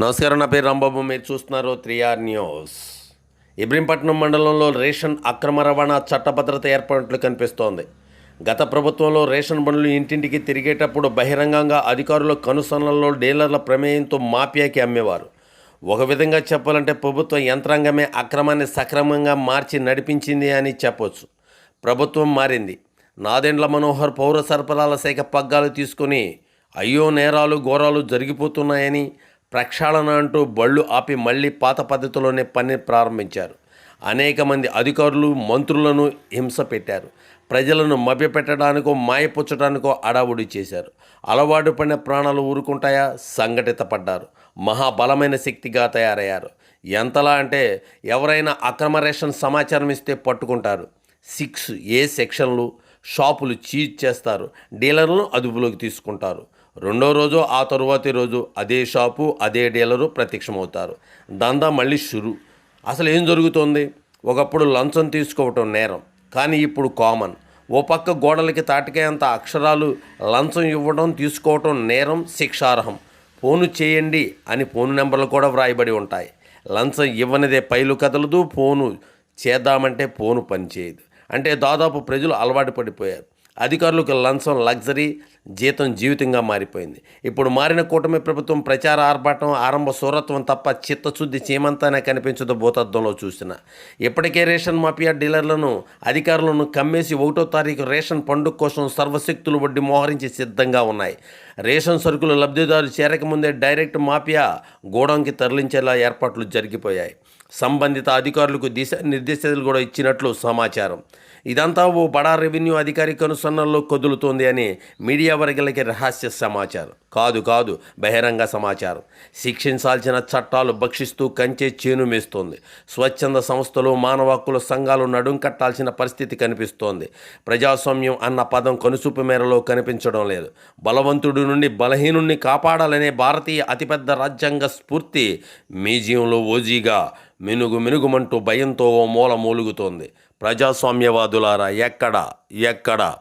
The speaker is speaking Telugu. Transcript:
నమస్కారం నా పేరు రాంబాబు. మీరు చూస్తున్నారు త్రీఆర్ న్యూస్. ఇబ్రహీంపట్నం మండలంలో రేషన్ అక్రమ రవాణా చట్టభద్రత ఏర్పడినట్లు కనిపిస్తోంది. గత ప్రభుత్వంలో రేషన్ బండ్లు ఇంటింటికి తిరిగేటప్పుడు బహిరంగంగా అధికారుల కనుసన్నల్లో డీలర్ల ప్రమేయంతో మాఫియాకి అమ్మేవారు. ఒక విధంగా చెప్పాలంటే ప్రభుత్వ యంత్రాంగమే అక్రమాన్ని సక్రమంగా మార్చి నడిపించింది అని చెప్పొచ్చు. ప్రభుత్వం మారింది. నాదెండ్ల మనోహర్ పౌర సరఫరాల శాఖ పగ్గాలు తీసుకొని అయ్యో నేరాలు ఘోరాలు జరిగిపోతున్నాయని ప్రక్షాళన అంటూ బళ్ళు ఆపి మళ్ళీ పాత పద్ధతిలోనే పని ప్రారంభించారు. అనేక మంది అధికారులు మంత్రులను హింస పెట్టారు. ప్రజలను మభ్యపెట్టడానికో మాయపుచ్చడానికో అడావుడి చేశారు. అలవాటు పడిన ప్రాణాలు ఊరుకుంటాయా? సంఘటిత పడ్డారు. మహాబలమైన శక్తిగా తయారయ్యారు. ఎంతలా అంటే ఎవరైనా అక్రమ రేషన్ సమాచారం ఇస్తే పట్టుకుంటారు. సిక్స్ ఏ సెక్షన్లు షాపులు చీజ్ చేస్తారు. డీలర్లను అదుపులోకి తీసుకుంటారు. రెండో రోజు ఆ తరువాతి రోజు అదే షాపు అదే డీలరు ప్రత్యక్షమవుతారు. దందా మళ్ళీ షురు. అసలు ఏం జరుగుతుంది? ఒకప్పుడు లంచం తీసుకోవటం నేరం కానీ ఇప్పుడు కామన్. ఓ పక్క గోడలకి తాటికేంత అక్షరాలు లంచం ఇవ్వడం తీసుకోవటం నేరం శిక్షార్హం. ఫోను చేయండి అని ఫోన్ నెంబర్లు కూడా వ్రాయబడి ఉంటాయి. లంచం ఇవ్వనిదే పైలు కదలదు ఫోను చేద్దామంటే ఫోను పనిచేయదు. అంటే దాదాపు ప్రజలు అలవాటు పడిపోయారు. అధికారులకు లంచం లగ్జరీ జీతం జీవితంగా మారిపోయింది. ఇప్పుడు మారిన కూటమి ప్రభుత్వం ప్రచార ఆర్భాటం ఆరంభ సూరత్వం తప్ప చిత్తశుద్ధి చీమంతానే కనిపించదు భూతత్వంలో చూసిన. ఇప్పటికే రేషన్ మాఫియా డీలర్లను అధికారులను కమ్మేసి ఒకటో తారీఖు రేషన్ పండుగ కోసం సర్వశక్తులు వడ్డీ మోహరించి సిద్ధంగా ఉన్నాయి. రేషన్ సరుకులు లబ్ధిదారు చేరకముందే డైరెక్ట్ మాఫియా గోడంకి తరలించేలా ఏర్పాట్లు జరిగిపోయాయి. సంబంధిత అధికారులకు దిశ నిర్దేశాలు కూడా ఇచ్చినట్లు సమాచారం. ఇదంతా ఓ బడా రెవెన్యూ అధికారి కనుసన్నల్లో కదులుతోంది అని మీడియా వర్గాలకి రహస్య సమాచారం. కాదు కాదు బహిరంగ సమాచారం. శిక్షించాల్సిన చట్టాలు భక్షిస్తూ కంచే చేను మేస్తోంది. స్వచ్ఛంద సంస్థలు మానవ హక్కుల సంఘాలు నడుం కట్టాల్సిన పరిస్థితి కనిపిస్తోంది. ప్రజాస్వామ్యం అన్న పదం కనుసూపు మేరలో కనిపించడం లేదు. బలవంతుడి నుండి బలహీనుణ్ణి కాపాడాలనే భారతీయ అతిపెద్ద రాజ్యాంగ స్ఫూర్తి మ్యూజియంలో ఓజీగా మినుగు మినుగుమంటూ భయంతో ఓ మూల మూలుగుతోంది. ప్రజాస్వామ్యవాదులారా ఎక్కడ ఎక్కడ?